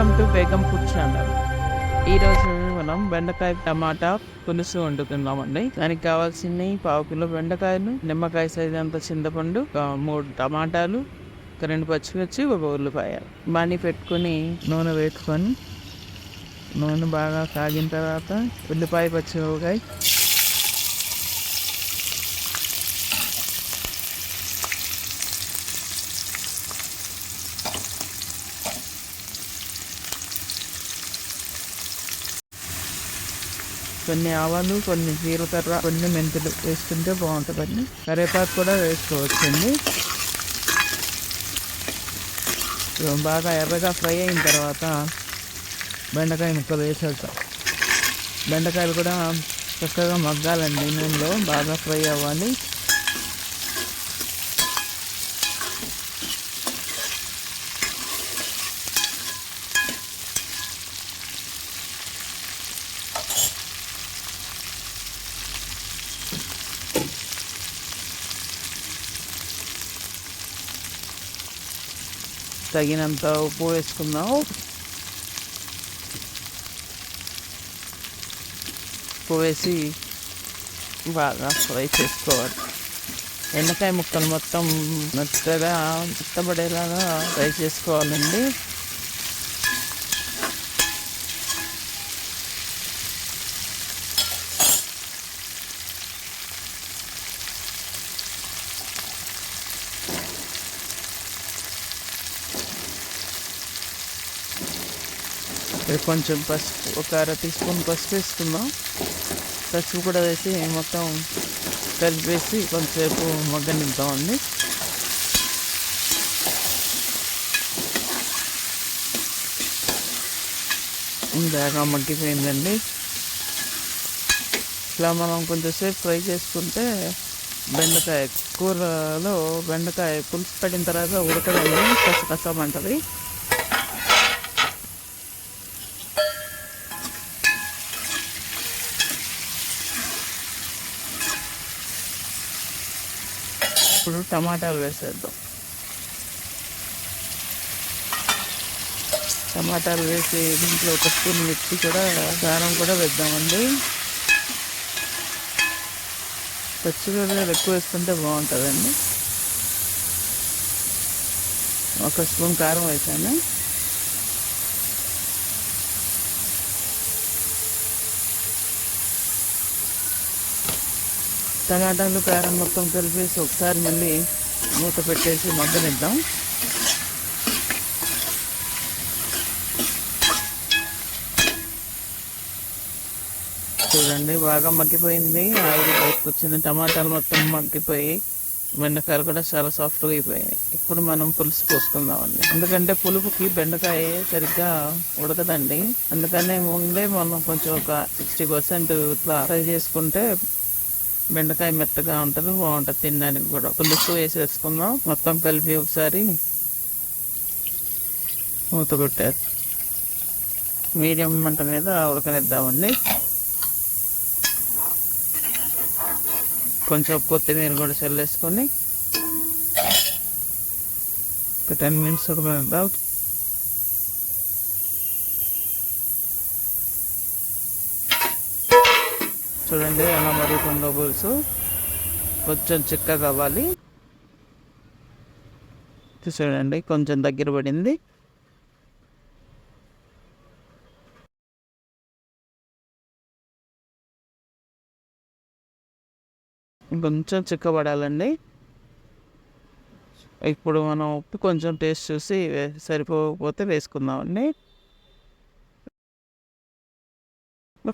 Welcome to Begum food channel. ఈరోజు మనం బెండకాయ టమాటా పులుసు వండుతున్నామండి దానికి కావాల్సింది పావు కిలో బెండకాయలు నిమ్మకాయ సైజ్ అంత చింతపండు మూడు టమాటాలు రెండు పచ్చిమిర్చి ఒక ఉల్లిపాయ. బాణీ పెట్టుకొని నూనె వేసుకొని నూనె బాగా కాగిన తర్వాత ఉల్లిపాయ పచ్చిమిరపకాయ కొన్ని ఆవాలు కొన్ని జీలకర్ర కొన్ని మెంతులు వేసుకుంటే బాగుంటుందండి. కరివేపాకు కూడా వేసుకోవచ్చండి. బాగా ఎర్రగా ఫ్రై అయిన తర్వాత బెండకాయ ముక్కలు వేసేద్దాం. బెండకాయలు కూడా చక్కగా మగ్గాలండి నూనెలో బాగా ఫ్రై అవ్వాలి. తగినంత ఉప్పు వేసుకుందాం ఉప్పు వేసి బాగా ఫ్రై చేసుకోవాలి. ఎండకాయ ముక్కలు మొత్తం మెత్తగా మెత్తబడేలాగా ఫ్రై చేసుకోవాలండి. కొంచెం పసుపు ఒక అర టీ స్పూన్ పసుపు వేసుకుందాం. పసుపు కూడా వేసి మొత్తం కలిపేసి కొంతసేపు మగ్గనిద్దామండి. బాగా మగ్గిపోయిందండి. ఇట్లా మనం కొంచెంసేపు ఫ్రై చేసుకుంటే బెండకాయ కూరలో బెండకాయ పులుసు పడిన తర్వాత ఉడకదండి. కసకసమంటది. ఇప్పుడు టమాటాలు వేసేద్దాం. టమాటాలు వేసి దీంట్లో ఒక స్పూన్ మిర్చి కూడా కారం కూడా వేద్దామండి. పచ్చిమిరపకాయలు ఎక్కువ వేసుకుంటే బాగుంటుందండి. ఒక స్పూన్ కారం వేసాను. టమాటాలు కారం మొత్తం కలిపేసి ఒకసారి మళ్ళీ మూత పెట్టేసి మగ్గనిద్దాం. చూడండి బాగా మగ్గిపోయింది. ఆవిరి బయటకు వచ్చింది టమాటాలు మొత్తం మగ్గిపోయి బెండకాయలు కూడా చాలా సాఫ్ట్గా అయిపోయాయి. ఇప్పుడు మనం పులుసు పోసుకుందామండి. ఎందుకంటే పులుపుకి బెండకాయ సరిగ్గా ఉడకదండి. అందుకనే ముందే మనం కొంచెం ఒక సిక్స్టీ పర్సెంట్ ఇట్లా ఫ్రై చేసుకుంటే బెండకాయ మెత్తగా ఉంటుంది బాగుంటుంది తినడానికి కూడా. పులుసు వేసేసుకుందాం మొత్తం కలిపి ఒకసారి మూత కొట్టారు మీడియం మంట మీద ఉడకనిద్దామండి. కొంచెం కొత్తిమీర కూడా చల్లేసుకొని ఒక టెన్ మినిట్స్ ఉడకనిద్దాం చూడండి ఎలా మరుగుతుందో పులుసు కొంచెం చిక్కగా అవ్వాలి. చూడండి కొంచెం దగ్గర పడింది. కొంచెం చిక్కబడాలండి ఇప్పుడు మనం ఉప్పు కొంచెం టేస్ట్ చూసి సరిపోకపోతే వేసుకుందామండి.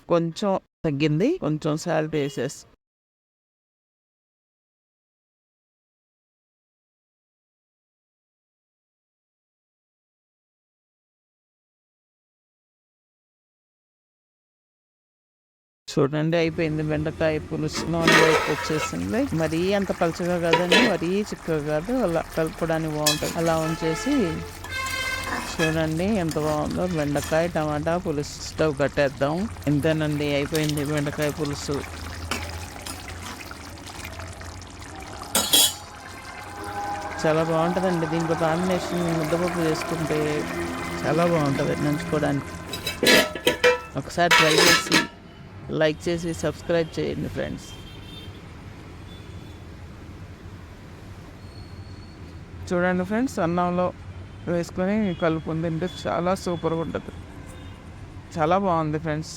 కొంచెం తగ్గింది. కొంచెం సాలరీ వేసేసి చూడండి అయిపోయింది. బెండకాయ పులుసు నూనె వైపు వచ్చేసింది. మరీ అంత పలుచగా కాదండి. మరీ చిక్కగా కాదు. అలా కలుపుకోవడానికి బాగుంటుంది. అలా ఉంచేసి చూడండి ఎంత బాగుందో. బెండకాయ టమాటా పులుసు స్టవ్ కట్టేద్దాం. ఇంతేనండి అయిపోయింది బెండకాయ పులుసు. చాలా బాగుంటుందండి దీంట్లో కాంబినేషన్. ముద్దపప్పు చేసుకుంటే చాలా బాగుంటుంది నంచుకోవడానికి. ఒకసారి ట్రై చేసి లైక్ చేసి సబ్స్క్రైబ్ చేయండి ఫ్రెండ్స్. చూడండి ఫ్రెండ్స్ అన్నంలో వేసుకొని కలుపుకొని తింటే చాలా సూపర్గా ఉంటుంది. చాలా బాగుంది ఫ్రెండ్స్.